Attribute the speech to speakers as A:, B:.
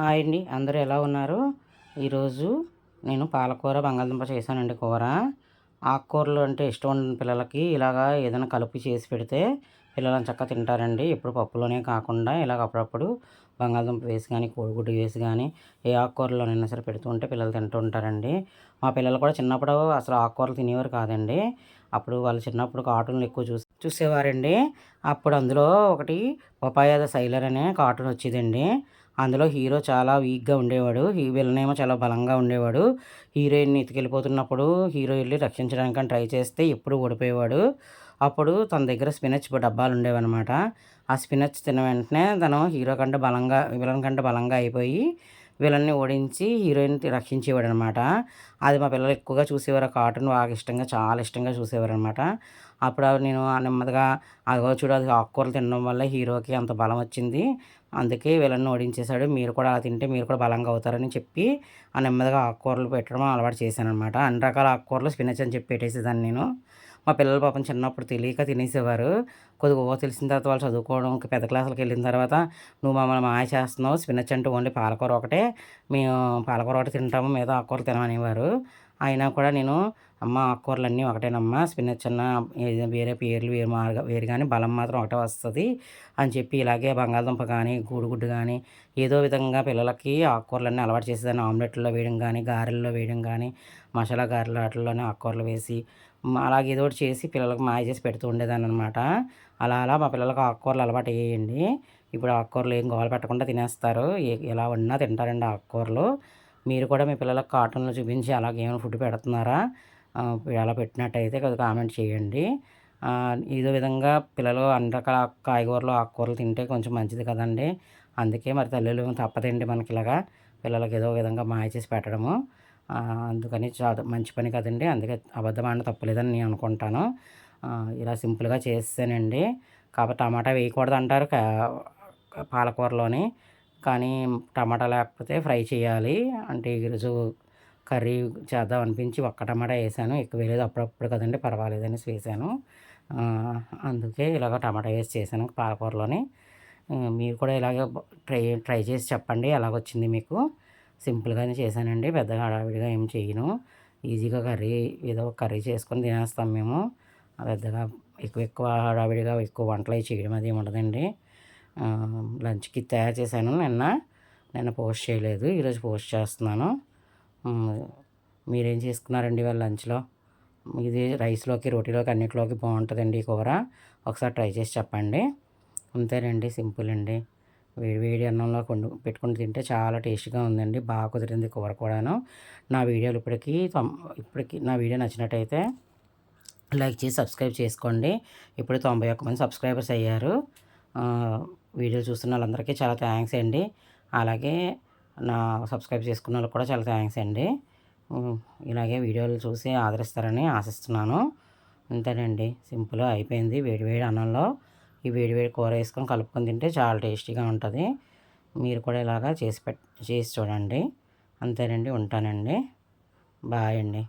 A: Hi అండి. అందరూ ఎలా ఉన్నారు? ఈరోజు నేను పాలకూర బంగాళదుంప చేశానండి కూర. ఆకుకూరలు అంటే ఇష్టం ఉన్న పిల్లలకి ఇలాగా ఏదైనా కలుపు చేసి పెడితే పిల్లలు చక్కగా తింటారండి. ఎప్పుడు పప్పులోనే కాకుండా ఇలాగ అప్పుడప్పుడు బంగాళదుంప వేసి కానీ కోడిగుడ్డు వేసి కానీ ఏ ఆకుకూరలోనైనా సరే పెడుతూ ఉంటే పిల్లలు తింటూ ఉంటారండి. మా పిల్లలు కూడా చిన్నప్పుడు అసలు ఆకుకూరలు తినేవారు కాదండి. అప్పుడు వాళ్ళు చిన్నప్పుడు కార్టూన్లు ఎక్కువ చూసి చూసేవారండి. అప్పుడు అందులో ఒకటి పపాయాద సైలర్ అనే కార్టూన్ వచ్చేదండి. అందులో హీరో చాలా వీక్గా ఉండేవాడు. విలన్ ఏమో చాలా బలంగా ఉండేవాడు. హీరోయిన్ ఎత్తుకెళ్ళిపోతున్నప్పుడు హీరో వెళ్ళి రక్షించడానికి ట్రై చేస్తే ఎప్పుడు ఓడిపోయేవాడు. అప్పుడు తన దగ్గర స్పినచ్ డబ్బాలు ఉండేవన్నమాట. ఆ స్పినచ్ తిన్న వెంటనే తను హీరో కంటే బలంగా విలన్ కంటే బలంగా అయిపోయి వీళ్ళని ఓడించి హీరోయిన్ రక్షించేవాడు అనమాట అది మా పిల్లలు ఎక్కువగా చూసేవారు. ఆ కార్టూన్ బాగా ఇష్టంగా చాలా ఇష్టంగా చూసేవారు అనమాట అప్పుడు నేను నెమ్మదిగా అదిగో చూడు అది ఆకుకూరలు తినడం వల్ల హీరోకి అంత బలం వచ్చింది. అందుకే వీళ్ళని ఓడించేశాడు. మీరు కూడా అలా తింటే మీరు కూడా బలంగా అవుతారని చెప్పి ఆ నెమ్మదిగా ఆకుకూరలు పెట్టడం అలవాటు చేశాను అనమాట అన్ని రకాల ఆకుకూరలు స్పినచ్ అని చెప్పి పెట్టేసేదాన్ని నేను. మా పిల్లలు పాపం చిన్నప్పుడు తెలియక తినేసేవారు. కొద్దిగా తెలిసిన తర్వాత వాళ్ళు చదువుకోవడం పెద్ద క్లాసులకు వెళ్ళిన తర్వాత నువ్వు మమ్మల్ని మాయ చేస్తున్నావు స్పినచ్ అంటే ఓన్లీ పాలకూర ఒకటే మేము పాలకూర ఒకటి తింటాము మీద ఆకుకూర తినమనేవారు. అయినా కూడా నేను అమ్మ ఆకుకూరలు అన్నీ ఒకటేనమ్మా స్పినచ్ అన్న వేరే పేర్లు వేరు మార్గా వేరు కానీ బలం మాత్రం ఒకటే వస్తుంది అని చెప్పి ఇలాగే బంగాళదుంప కానీ గూడుగుడ్డు కానీ ఏదో విధంగా పిల్లలకి ఆకుకూరలన్నీ అలవాటు చేసేదాన్ని. ఆమ్లెట్లో వేయడం కానీ గారెల్లో వేయడం కానీ మసాలా గారెలు వాటిల్లోనే ఆకుకూరలు వేసి అలాగే ఏదో ఒకటి చేసి పిల్లలకు మాయ చేసి పెడుతూ ఉండేదాన్ని అనమాట అలా అలా మా పిల్లలకు ఆకుకూరలు అలవాటు అయ్యేయండి. ఇప్పుడు ఆకుకూరలు ఏం గోల పెట్టకుండా తినేస్తారు. ఎలా ఉన్నా తింటారండి ఆకుకూరలు. మీరు కూడా మీ పిల్లలకు కార్టూన్లో చూపించి అలాగే ఏమైనా ఫుడ్ పెడుతున్నారా? ఎలా పెట్టినట్టయితే కొద్దిగా కామెంట్ చేయండి. ఇదే విధంగా పిల్లలు అన్ని రకాల కాయగూరలు ఆకుకూరలు తింటే కొంచెం మంచిది కదండి. అందుకే మరి తల్లులు తప్పదండి మనకి ఇలాగా పిల్లలకి ఏదో విధంగా మాయ చేసి పెట్టడము. అందుకని చాలా. మంచి పని కదండి. అందుకే అబద్ధం ఆడిన తప్పలేదని నేను అనుకుంటాను. ఇలా సింపుల్గా చేసానండి కాబట్టి టమాటా వేయకూడదు అంటారు పాలకూరలోని. కానీ టమాటా లేకపోతే ఫ్రై చేయాలి. అంటే ఈరోజు కర్రీ చేద్దాం అనిపించి ఒక్క టమాటా వేసాను. ఎక్కువ వేయలేదు. అప్పుడప్పుడు కదండి. పర్వాలేదని వేసాను. అందుకే ఇలాగ టమాటా వేసి చేశాను పాలకూరలోని. మీరు కూడా ఇలాగ ట్రై ట్రై చేసి చెప్పండి. ఎలాగొచ్చింది మీకు? సింపుల్గానే చేశానండి. పెద్దగా హడావిడిగా ఏం చేయను. ఈజీగా కర్రీ ఏదో కర్రీ చేసుకొని తినేస్తాం మేము. పెద్దగా ఎక్కువ ఎక్కువ హడావిడిగా ఎక్కువ వంటలు చేయడం అది ఉండదండి. లంచ్కి తయారు చేశాను నిన్న. నిన్న పోస్ట్ చేయలేదు. ఈరోజు పోస్ట్ చేస్తున్నాను. మీరేం చేసుకున్నారండి వాళ్ళ లంచ్లో? ఇది రైస్లోకి రోటీలోకి అన్నిటిలోకి బాగుంటుందండి ఈ కూర. ఒకసారి ట్రై చేసి చెప్పండి. అంతేనండి సింపుల్ అండి. వేడి వేడి అన్నంలో కొండు పెట్టుకుని తింటే చాలా టేస్ట్గా ఉందండి. బాగా కుదిరింది కూర కూడాను. నా వీడియోలు ఇప్పటికీ ఇప్పటికీ నా వీడియో నచ్చినట్టయితే లైక్ చేసి సబ్స్క్రైబ్ చేసుకోండి. ఇప్పుడు తొంభై ఒక్క మంది సబ్స్క్రైబర్స్ అయ్యారు. వీడియో చూస్తున్న వాళ్ళందరికీ చాలా థ్యాంక్స్ అండి. అలాగే నా సబ్స్క్రైబ్ చేసుకున్న వాళ్ళకి కూడా చాలా థ్యాంక్స్ అండి. ఇలాగే వీడియోలు చూసి ఆదరిస్తారని ఆశిస్తున్నాను. అంతేనండి సింపుల్ అయిపోయింది. వేడి వేడి అన్నంలో ఈ వేడివేడి కూర వేసుకొని కలుపుకొని తింటే చాలా టేస్టీగా ఉంటుంది. మీరు కూడా ఇలాగా చేసి పెట్ చేసి చూడండి. అంతేనండి ఉంటానండి. బాయ్ అండి.